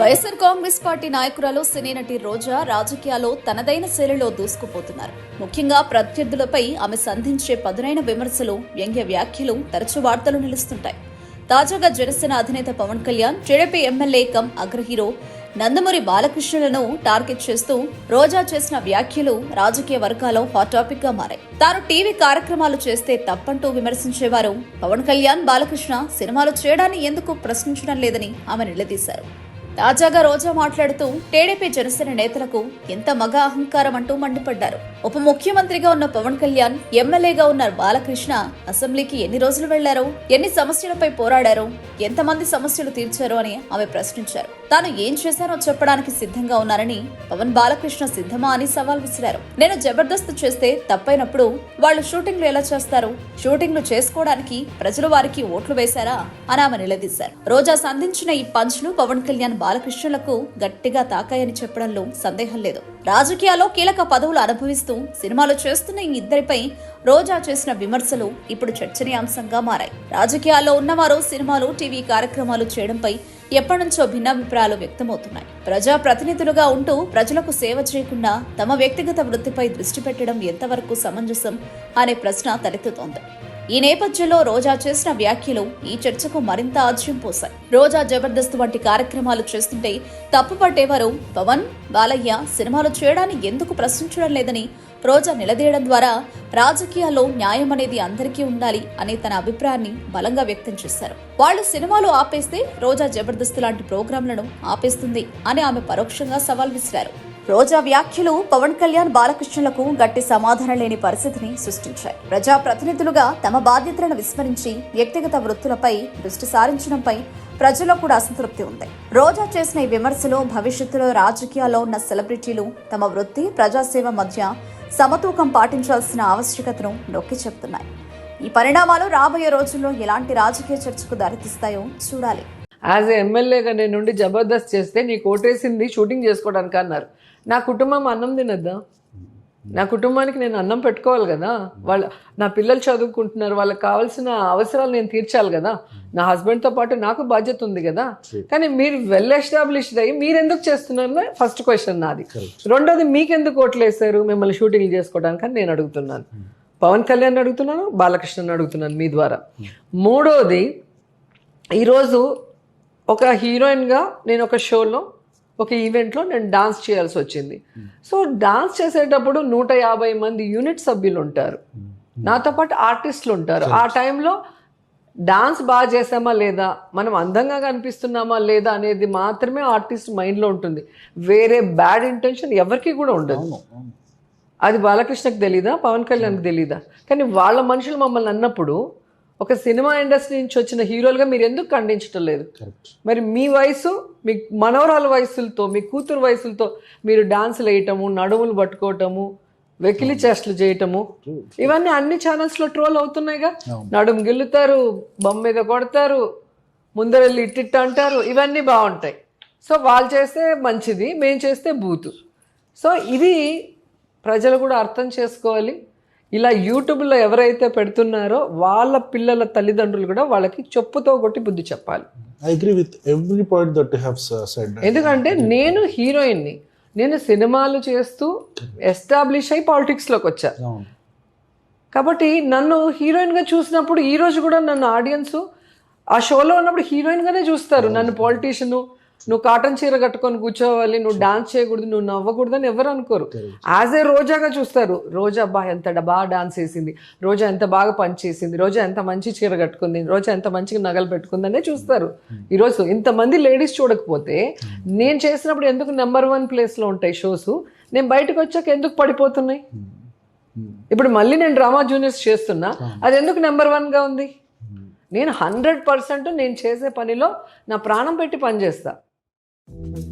YSR Congress party నాయకురాలు సినీ నటి రోజా రాజకీయాల్లో తనదైన శైలిలో దూసుకుపోతున్నారు. ముఖ్యంగా ప్రత్యర్థులపై ఆమె సంధించే పదునైన విమర్శలు వ్యంగ్య వ్యాఖ్యలు తరచూ వార్తలు నిలుస్తుంటాయి. తాజాగా జనసేన అధినేత Pawan Kalyan TDP MLA come అగ్రహీరో Nandamuri బాలకృష్ణులను టార్గెట్ చేస్తూ రోజా చేసిన వ్యాఖ్యలు రాజకీయ వర్గాల్లో హాట్ టాపిక్గా మారాయి. తాను టీవీ కార్యక్రమాలు చేస్తే తప్పంటూ విమర్శించేవారు పవన్ కళ్యాణ్ బాలకృష్ణ సినిమాలు చేయడాన్ని ఎందుకు ప్రశ్నించడం లేదని ఆమె నిలదీశారు. తాజాగా రోజా మాట్లాడుతూ టీడీపీ జనసేన నేతలకు ఎంత మగ అహంకారం అంటూ మండిపడ్డారు. ఉప ముఖ్యమంత్రిగా ఉన్న పవన్ కళ్యాణ్ ఎమ్మెల్యేగా ఉన్న బాలకృష్ణ అసెంబ్లీకి ఎన్ని రోజులు వెళ్ళారు? ఎన్ని సమస్యలపై పోరాడారు? ఎంతమంది సమస్యలు తీర్చారు అని ఆమె ప్రశ్నించారు. తాను ఏం చేశానో చెప్పడానికి సిద్ధంగా ఉన్నారని పవన్ బాలకృష్ణ సిద్ధమా అని సవాల్ విసిరారు. నేను జబర్దస్త్ చేస్తే తప్పైనప్పుడు వాళ్ళు షూటింగ్లు ఎలా చేస్తారు? షూటింగ్లు చేసుకోవడానికి ప్రజలు వారికి ఓట్లు వేశారా? అని ఆమె నిలదీశారు. రోజా సంధించిన ఈ పంచ్లు పవన్ కళ్యాణ్ బాలకృష్ణులకు గట్టిగా తాకాయని చెప్పడంలో సందేహం లేదు. రాజకీయాల్లో కీలక పదవులు అనుభవిస్తూ సినిమాలు చేస్తున్న ఈ ఇద్దరిపై రోజా చేసిన విమర్శలు ఇప్పుడు చర్చనీయాంశంగా మారాయి. రాజకీయాల్లో ఉన్నవారు సినిమాలు టీవీ కార్యక్రమాలు చేయడంపై ఎప్పటి నుంచో భిన్నాభిప్రాయాలు వ్యక్తమవుతున్నాయి. ప్రజా ప్రతినిధులుగా ఉంటూ ప్రజలకు సేవ చేయకుండా తమ వ్యక్తిగత వృత్తిపై దృష్టి పెట్టడం ఎంతవరకు సమంజసం అనే ప్రశ్న తలెత్తుతోంది. ఈ నేపథ్యంలో రోజా చేసిన వ్యాఖ్యలు ఈ చర్చకు మరింత ఆజ్యం పోశాయి. రోజా జబర్దస్త్ వంటి కార్యక్రమాలు చేస్తుంటే తప్పుపట్టేవారు పవన్ బాలయ్య సినిమాలు చేయడాన్ని ఎందుకు ప్రశ్నించడం లేదని రోజా నిలదీయడం ద్వారా రాజకీయాల్లో న్యాయం అనేది అందరికీ ఉండాలి అనే తన అభిప్రాయాన్ని బలంగా వ్యక్తం చేశారు. వాళ్ళు సినిమాలు ఆపేస్తే రోజా జబర్దస్త్ లాంటి ప్రోగ్రాంలను ఆపేస్తుంది అని ఆమె పరోక్షంగా సవాల్ విసిరారు. రోజా వ్యాఖ్యలు పవన్ కళ్యాణ్ బాలకృష్ణులకు గట్టి సమాధానం లేని పరిస్థితిని సృష్టించాయి. ప్రజా ప్రతినిధులుగా తమ బాధ్యతలను విస్మరించి వ్యక్తిగత వృత్తులపై దృష్టి సారించడంపై ప్రజల్లో కూడా అసంతృప్తి ఉంది. రోజా చేసిన ఈ విమర్శలు భవిష్యత్తులో రాజకీయాల్లో ఉన్న సెలబ్రిటీలు తమ వృత్తి ప్రజాసేవ మధ్య సమతూకం పాటించాల్సిన ఆవశ్యకతను నొక్కి చెప్తున్నాయి. ఈ పరిణామాలు రాబోయే రోజుల్లో ఎలాంటి రాజకీయ చర్చకు దారితీస్తాయో చూడాలి. యాజ్ ఏ ఎమ్మెల్యేగా నేను ఉండి జబర్దస్త్ చేస్తే నీకు ఓటేసింది షూటింగ్ చేసుకోవడానికి అన్నారు. నా కుటుంబం అన్నం తినద్దా? నా కుటుంబానికి నేను అన్నం పెట్టుకోవాలి కదా? వాళ్ళ నా పిల్లలు చదువుకుంటున్నారు వాళ్ళకి కావాల్సిన అవసరాలు నేను తీర్చాలి కదా? నా హస్బెండ్తో పాటు నాకు బాధ్యత ఉంది కదా? కానీ మీరు వెల్ ఎస్టాబ్లిష్డ్ అయ్యి మీరు ఎందుకు చేస్తున్నారు ఫస్ట్ క్వశ్చన్ నాది. రెండోది మీకెందుకు ఓట్లు వేశారు మిమ్మల్ని షూటింగ్ చేసుకోవడానికి అని నేను అడుగుతున్నాను. పవన్ కళ్యాణ్ అడుగుతున్నాను బాలకృష్ణన్ అడుగుతున్నాను మీ ద్వారా. మూడోది ఈరోజు ఒక హీరోయిన్గా నేను ఒక షోలో ఒక ఈవెంట్లో నేను డాన్స్ చేయాల్సి వచ్చింది. సో డాన్స్ చేసేటప్పుడు నూట యాభై మంది యూనిట్ సభ్యులు ఉంటారు నాతో పాటు ఆర్టిస్టులు ఉంటారు ఆ టైంలో డాన్స్ బాగా చేసామా లేదా మనం అందంగా కనిపిస్తున్నామా లేదా అనేది మాత్రమే ఆర్టిస్ట్ మైండ్లో ఉంటుంది. వేరే బ్యాడ్ ఇంటెన్షన్ ఎవరికి కూడా ఉండదు. అది బాలకృష్ణకు తెలీదా పవన్ కళ్యాణ్కి తెలీదా? కానీ వాళ్ళ మనుషులు మమ్మల్ని అన్నప్పుడు ఒక సినిమా ఇండస్ట్రీ నుంచి వచ్చిన హీరోలుగా మీరు ఎందుకు ఖండించడం లేదు? మరి మీ వయసు మీ మనవరాల వయసులతో మీ కూతురు వయసులతో మీరు డాన్సులు వేయటము నడుములు పట్టుకోవటము వెకిలి చేష్టలు చేయటము ఇవన్నీ అన్ని ఛానల్స్లో ట్రోల్ అవుతున్నాయిగా? నడుము గిల్లుతారు బొమ్మ మీద కొడతారు ముందర వెళ్ళి ఇట్టిట్ట అంటారు ఇవన్నీ బాగుంటాయి. సో వాళ్ళు చేస్తే మంచిది మేము చేస్తే బూతు. సో ఇది ప్రజలు కూడా అర్థం చేసుకోవాలి. ఇలా యూట్యూబ్లో ఎవరైతే పెడుతున్నారో వాళ్ళ పిల్లల తల్లిదండ్రులు కూడా వాళ్ళకి చెప్పుతో కొట్టి బుద్ధి చెప్పాలి every point that you have uh, said. ఎందుకంటే నేను హీరోయిన్ని నేను సినిమాలు చేస్తూ ఎస్టాబ్లిష్ అయి పాలిటిక్స్లోకి వచ్చా. కాబట్టి నన్ను హీరోయిన్గా చూసినప్పుడు ఈ రోజు కూడా నన్ను ఆడియన్స్ ఆ షోలో ఉన్నప్పుడు హీరోయిన్గానే చూస్తారు నన్ను పాలిటీషియను నువ్వు కాటన్ చీర కట్టుకొని కూర్చోవాలి నువ్వు డాన్స్ చేయకూడదు నువ్వు నవ్వకూడదని ఎవరు అనుకోరు. యాజ్ ఏ రోజాగా చూస్తారు రోజా అబ్బా ఎంత బాగా డాన్స్ చేసింది రోజా ఎంత బాగా పని చేసింది రోజా ఎంత మంచి చీర కట్టుకుంది రోజా ఎంత మంచిగా నగలు పెట్టుకుందనే చూస్తారు. ఈరోజు ఇంతమంది లేడీస్ చూడకపోతే నేను చేసినప్పుడు ఎందుకు నెంబర్ వన్ ప్లేస్లో ఉంటాయి షోస్ నేను బయటకు వచ్చాక ఎందుకు పడిపోతున్నాయి? ఇప్పుడు మళ్ళీ నేను డ్రామా జూనియర్స్ చేస్తున్నా అది ఎందుకు నెంబర్ వన్గా ఉంది? నేను హండ్రెడ్ పర్సెంట్ నేను చేసే పనిలో నా ప్రాణం పెట్టి Thank you.